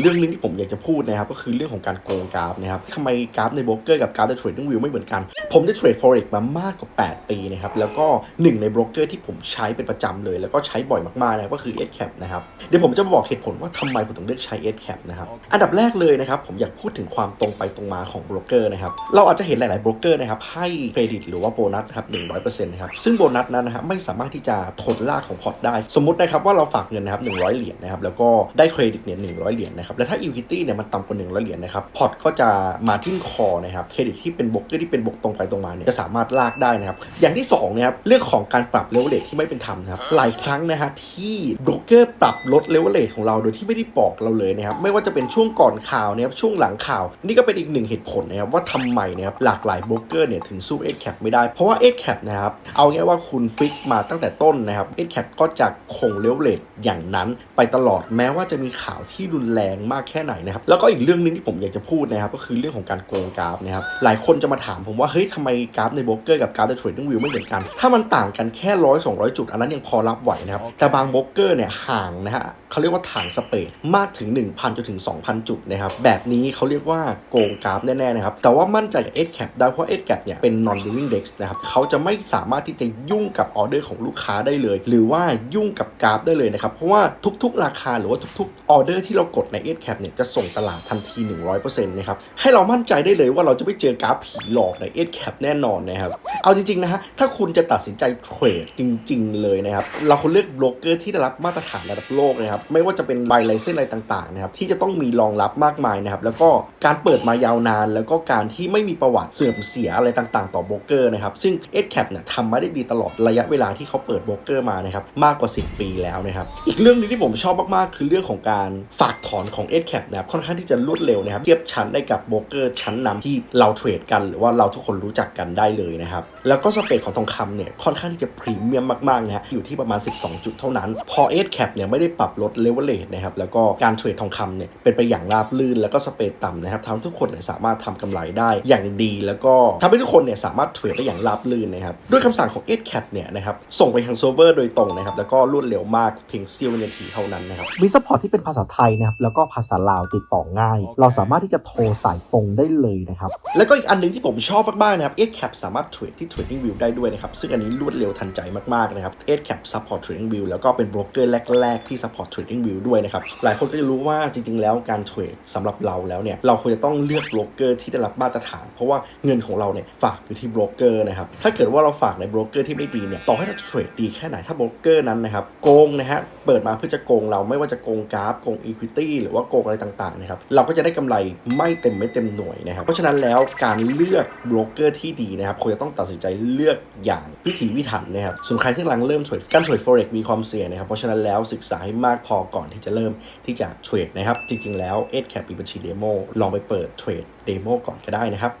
เรื่องหนึงที่ผมอยากจะพูดนะครับก็คือเรื่องของการโกงกราฟนะครับทำไมกราฟในโบรกเกอร์กับกราฟใน Trading View ไม่เหมือนกัน ผมได้เทรด forex มามากกว่า 8 ปีนะครับแล้วก็หนึ่งในโบรกเกอร์ที่ผมใช้เป็นประจำเลย แล้วก็ใช้บ่อยมากๆนะก็คือ SCAP นะครับเดี๋ยวผมจะมาบอกเหตุผลว่าทำไมผมถึงเลือกใช้ SCAP นะครับอันดับแรกเลยนะครับผมอยากพูดถึงความตรงไปตรงมาของโบรกเกอร์นะครับเราอาจจะเห็นหลายๆโบรกเกอร์นะครับให้เครดิตหรือว่าโบนัสครับ100%นะครับซึ่งโบนัสนั้นนะครับไม่สามารถที่จะทนลากของพอร์ตได้ สมมตินะครับว่าเราฝากเงินนะครับ100เหรียญนะครับแล้วก็ได้เครดิตเนี่ย100เหรียญนะครับ แล้วถ้า equity เนี่ยมันต่ำกว่า100เหรียญนะครับพอร์ตก็จะมาทิ้งคอนะครับเครดิตที่เป็นบกเกอร์ที่เป็นบกตรงไปตรงมาเนี่ยจะสามารถลากได้นะครับอย่างที่สองนะครับเรื่องของการปรับเลเวลเลทที่ไม่เป็นธรรมนะครับหลายครั้งนะฮะที่บรกเกอร์ปรับลดเลเวลเลทของเราโดยที่ไม่ได้บอกเราเลยนะครับไม่ว่าจะเป็นช่วงก่อนข่าวนะครับช่วงหลังข่าว นี่ก็เป็นอีกหนึ่งเหตุผลนะครับว่าทำไมนะครับหลากหลายบรกเกอร์เนี่ยถึงสู้ s c a p ไม่ได้เพราะว่า s c a p นะครับเอาง่ายว่าคุณฟิกมาตั้งแต่ต้นนะครับ s c a p ก็จะคงเลเวลเลทอย่างนั้นไปตลอดแม้ว่าจะมีข่าวที่รุนแรงมากแค่ไหนนะครับแล้วก็อีกเรื่องนึงที่ผมอยากจะพูดนะครับก็คือเรื่องของการโกงกราฟนะครับหลายคนจะมาถามผมว่าเฮ้ยทำไมกราฟในโบรกเกอร์กับกราฟใน Trading View ไม่เหมือนกัน ถ้ามันต่างกันแค่ร้อยสองร้อยจุดอันนั้นยังพอรับไหวนะครับแต่บางโบรกเกอร์เนี่ยห่างนะฮะเขาเรียกว่าถ่างสเปดมากถึง 1,000จนถึง 2,000 จุดนะครับแบบนี้เขาเรียกว่าโกงกราฟแน่ๆนะครับแต่ว่ามั่นใจกับ s cap ได้เพราะ s cap เนี่ยเป็น non moving dex นะครับเขาจะไม่สามารถที่จะยุ่งกับออเดอร์ของลูกค้าได้เลย หรือว่ายุ่งกับกราฟได้เลยนะครับเพราะว่าทุกๆ ราคาหรือว่าทุกๆออเดอร์ที่เรากดใน s cap เนี่ยจะส่งตลาดทันที 100%นะครับให้เรามั่นใจได้เลยว่าเราจะไม่เจอกราฟผีหลอกใน s cap แน่นอนนะครับเอาจริงๆนะฮะถ้าคุณจะตัดสินใจเทรดจริง ๆ เลยนะครับเราควรเลือกโบรกเกอร์ที่ได้รับมาตรฐานระดับโลกนะครับไม่ว่าจะเป็นใบไลเซนอะไรต่างๆนะครับที่จะต้องมีรองรับมากมายนะครับแล้วก็การเปิดมายาวนาน แล้วก็การที่ไม่มีประวัติเสื่อมเสียอะไรต่างๆ ต่อโบรกเกอร์นะครับซึ่ง s cap เนี่ยทำมาได้ดีตลอดระยะเวลาที่เขาเปิดโบรกเกอร์มานะครับมากกว่า 10 ปีแล้วนะครับอีกเรื่องหนึงที่ผมชอบมากๆ คือเรื่องของการฝากถอนของ s cap นะครับค่อนข้างที่จะรวดเร็วนะครับเทียบชั้นได้กับโบรกเกอร์ชั้นนำที่เราเทรดกัน หรือว่าเราทุกคนรู้จักกันได้เลยนะครับแล้วก็สเปคของทองคำเนี่ยค่อนข้างที่จะพรีเมียมมากๆนะฮะอยู่ที่ประมาณ 12 จุดเท่านั้น พอ s cap เนี่ยไม่ได้ปรับลดเลเวลเลทนะครับแล้วก็การเทรดทองคำเนี่ยเป็นไปอย่างราบรื่น แล้วก็สเปซต่ำนะครับทำให้ทุกคนเนี่ยสามารถทำกำไรได้อย่างดี แล้วก็ทำให้ทุกคนเนี่ยสามารถเทรดได้อย่างราบรื่นนะครับด้วยคำสั่งของ s cap เนี่ยนะครับส่งไปทางเซิร์ฟเวอร์โดยตรงนะครับแล้วก็รวดเร็วมากเพียงเสี้ยววินาทีเท่านั้นนะครับมีซัพพอร์ตที่เป็นภาษาไทยนะครับแล้วก็ภาษาลาวติดต่อง่าย เราสามารถที่จะโทรสายตรงได้เลยนะครับ แล้วก็อีกอันหนึงที่ผมชอบมากๆนะครับ s cap สามารถเทรดที่ Trading View ได้ด้วยนะครับ ซึ่งอันนี้รวดเร็วทันใจมากๆนะครับ s cap support Trading View แล้วก็เป็นโบรกเกอร์แรก ๆ ที่ support Trading View ด้วยนะครับ หลายคนก็จะรู้ว่าจริง ๆ แล้วการเทรดสำหรับเราแล้วเนี่ยเราควรจะต้องเลือกโบรกเกอร์ที่ได้รับมาตรฐาน เพราะว่าเงินของเราเนี่ยฝากอยู่ที่โบรกเกอร์นะครับถ้าเกิดว่าเราฝากในโบรกเกอร์ที่ไม่ดีเนี่ยต่อให้เราเทรดดีแค่ไหนถ้าโบรกเกอร์นั้นนะครับโกงนะฮะเปิดมาเพื่อจะโกงเราไม่ว่าจะโกงกราฟโกง equity หรือว่าโกงอะไรต่างๆนะครับเราก็จะได้กำไรไม่เต็มไม่เต็มหน่วยนะครับเพราะฉะนั้นแล้วการเลือกโบรกเกอร์ที่ดีนะครับควรจะต้องตัดสินใจเลือกอย่างพิถีพิถันนะครับส่วนใครที่กำลังเริ่มเทรดการเทรด forex มีความเสี่ยงนะครับเพราะฉะนั้นแล้วศึกษาให้มากพอก่อนที่จะเริ่มที่จะเทรดนะครับจริงๆแล้ว s cap มีบัญชีเดโมลองไปเปิดเทรดเดโมก่อนก็ได้นะครับ